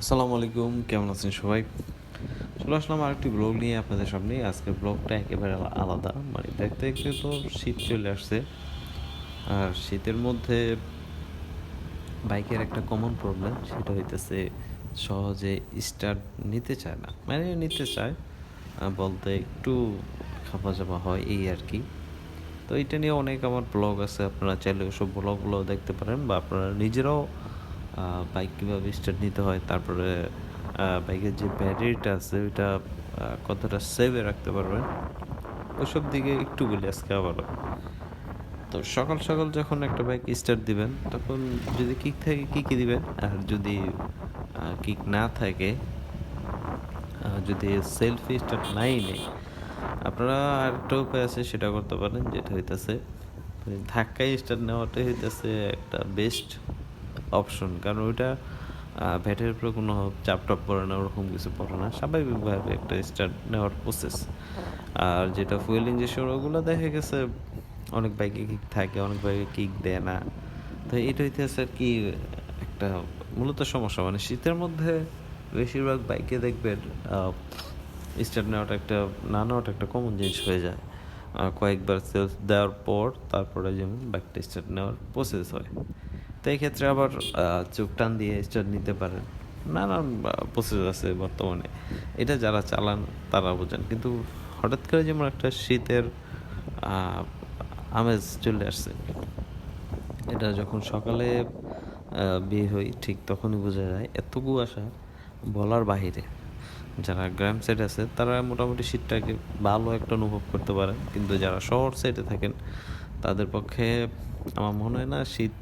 আসসালামু আলাইকুম, কেমন আছেন সবাই? চলে আসলাম আরেকটি ব্লগ নিয়ে আপনাদের সামনে। আজকের ব্লগটা একেবারে আলাদা। মানে দেখতে দেখতে তো শীত চলে আসছে। আর শীতের মধ্যে বাইকের একটা কমন প্রবলেম সেটা হইতেছে সহজে স্টার্ট নিতে চায় না। মানে নিতে চায় বলতে একটু খাপা চাপা হয় এই আর কি। তো এটা নিয়ে অনেক আমার ব্লগ আছে, আপনারা চাইলে ওসব ব্লগগুলো দেখতে পারেন, বা আপনারা নিজেরাও বাইক কীভাবে স্টার্ট নিতে হয়, তারপরে বাইকের যে ব্যাটারিটা আছে, ওইটা কতটা সেভে রাখতে পারবেন, ওইসব দিকে একটু বলি আজকে আবারও। তো সকাল সকাল যখন একটা বাইক স্টার্ট দিবেন, তখন যদি কিক থাকে কিকই দিবেন, আর যদি কিক না থাকে যদি সেলফি স্টার্ট নাই নেই, আপনারা আরেকটা উপায় আছে, সেটা করতে পারেন, যেটা হইতেছে ধাক্কায় স্টার্ট নেওয়াটাই হইতেছে একটা বেস্ট অপশন কারণ ওইটা ভ্যাটের উপরে কোনো চাপ টাপ পড়ে না, ওরকম কিছু পড়ে না। স্বাভাবিকভাবে একটা স্টার্ট নেওয়ার প্রসেস আর যেটা ফুয়েল ইঞ্জেকশন ওগুলো দেখা গেছে অনেক বাইকে কিক থাকে, অনেক বাইকে কিক দেয় না। তো এটা হইতেছে আর কি একটা মূলত সমস্যা। মানে শীতের মধ্যে বেশিরভাগ বাইকে দেখবেন স্টার্ট নেওয়াটা একটা, না নেওয়াটা একটা কমন জিনিস হয়ে যায়। কয়েকবার সেলফ দেওয়ার পর তারপরে যেমন বাইকটা স্টার্ট নেওয়ার প্রসেস হয়। তো ক্ষেত্রে আবার চোখ টান দিয়ে স্টার্ট নিতে পারেন। নানান প্রসেস আছে বর্তমানে। এটা যারা চালান, তারা বোঝেন। কিন্তু হঠাৎ করে যেমন একটা শীতের আমেজ চলে আসছে। এটা যখন সকালে বিয়ে হই, ঠিক তখনই বোঝা যায় এত কুয়াশা বলার বাহিরে। যারা গ্রাম সাইড আছে, তারা মোটামুটি শীতটাকে ভালো একটা অনুভব করতে পারেন। কিন্তু যারা শহর সাইডে থাকেন, তাদের পক্ষে আমার মনে হয় না শীত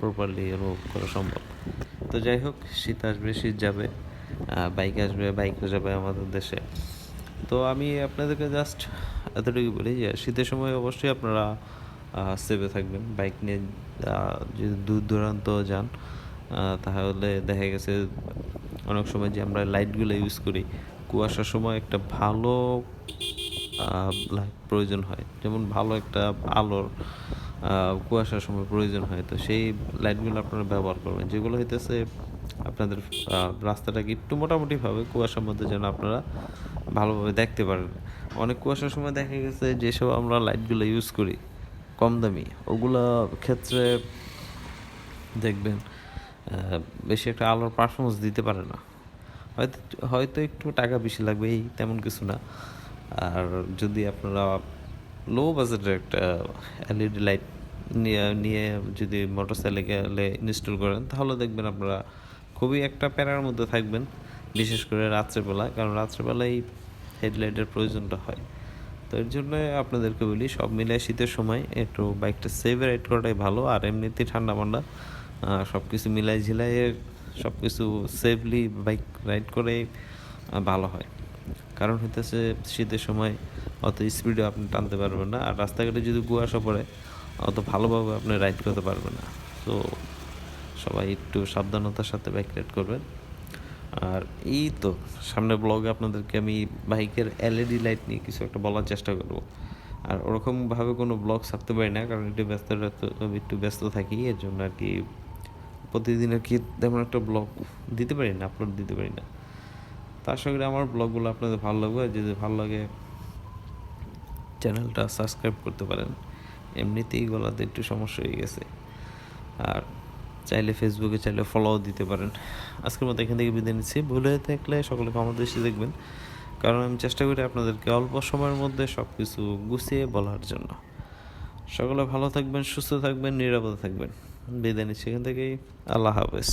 প্রপারলি অনুভব করা সম্ভব। তো যাই হোক, শীত আসবে, শীত যাবে বাইক আসবে বাইকও যাবে আমাদের দেশে। তো আমি আপনাদেরকে জাস্ট এতটুকু বলি যে, শীতের সময় অবশ্যই আপনারা সেভে থাকবেন। বাইক নিয়ে যদি দূর দূরান্ত যান তাহলে দেখা গেছে অনেক সময় যে আমরা লাইটগুলো ইউজ করি, কুয়াশার সময় একটা ভালো লাইট প্রয়োজন হয়। যেমন ভালো একটা আলোর কুয়াশার সময় প্রয়োজন হয়, তো সেই লাইটগুলো আপনারা ব্যবহার করবেন। যেগুলো হইতেছে আপনাদের রাস্তাটাকে একটু মোটামুটিভাবে কুয়াশার মধ্যে যেন আপনারা ভালোভাবে দেখতে পারেন। অনেক কুয়াশার সময় দেখা গেছে যেসব আমরা লাইটগুলো ইউজ করি, কম দামি, ওগুলা ক্ষেত্রে দেখবেন বেশি একটা আলোর পারফরমেন্স দিতে পারে না। হয়তো হয়তো একটু টাকা বেশি লাগবে, এই তেমন কিছু না। আর যদি আপনারা লো বাজেটের একটা এলইডি লাইট নিয়ে নিয়ে যদি মোটর সাইকেলে ইনস্টল করেন, তাহলে দেখবেন আপনারা খুবই একটা প্যারার মধ্যে থাকবেন, বিশেষ করে রাত্রেবেলা, কারণ রাত্রেবেলায় হেডলাইটের প্রয়োজনটা হয়। তো এর জন্য আপনাদেরকে বলি, সব মিলিয়ে শীতের সময় একটু বাইকটা সেভে রাইড করাটাই ভালো, আর এমনিতেই ঠান্ডা মান্ডা সব কিছু মিলাই ঝিলাইয়ে সব কিছু সেফলি বাইক রাইড করে ভালো হয়। কারণ হইতেছে শীতের সময় অত স্পিডে আপনি টানতে পারবেন না। আর রাস্তাঘাটে যদি কুয়াশা পড়ে, অত ভালোভাবে আপনি রাইড করতে পারবেন না। তো সবাই একটু সাবধানতার সাথে বাইক রাইড করবেন। আর এই তো সামনের ব্লগে আপনাদেরকে আমি বাইকের এলইডি লাইট নিয়ে কিছু একটা বলার চেষ্টা করব। আর ওরকমভাবে কোনো ব্লগ ছাড়তে পারি না, কারণ একটু ব্যস্ত একটু ব্যস্ত থাকি, এর জন্য আর কি প্রতিদিন আর কি তেমন একটা ব্লগ দিতে পারি না আপলোড দিতে পারি না। তার সঙ্গে আমার ব্লগগুলো আপনাদের ভালো লাগবে। যদি ভালো লাগে, চ্যানেলটা সাবস্ক্রাইব করতে পারেন। এমনিতেই গলাতে একটু সমস্যা হয়ে গেছে। আর চাইলে ফেসবুকে চাইলে ফলোও দিতে পারেন। আজকের মতো এখান থেকে বিদায় নিচ্ছি। ভুল থাকলে সকলে ক্ষমা দৃষ্টি দেখবেন। কারণ আমি চেষ্টা করি আপনাদেরকে অল্প সময়ের মধ্যে সব কিছু গুছিয়ে বলার জন্য। সকলে ভালো থাকবেন, সুস্থ থাকবেন, নিরাপদে থাকবেন। বিদায় নিচ্ছি এখান থেকেই। আল্লাহ হাফেজ।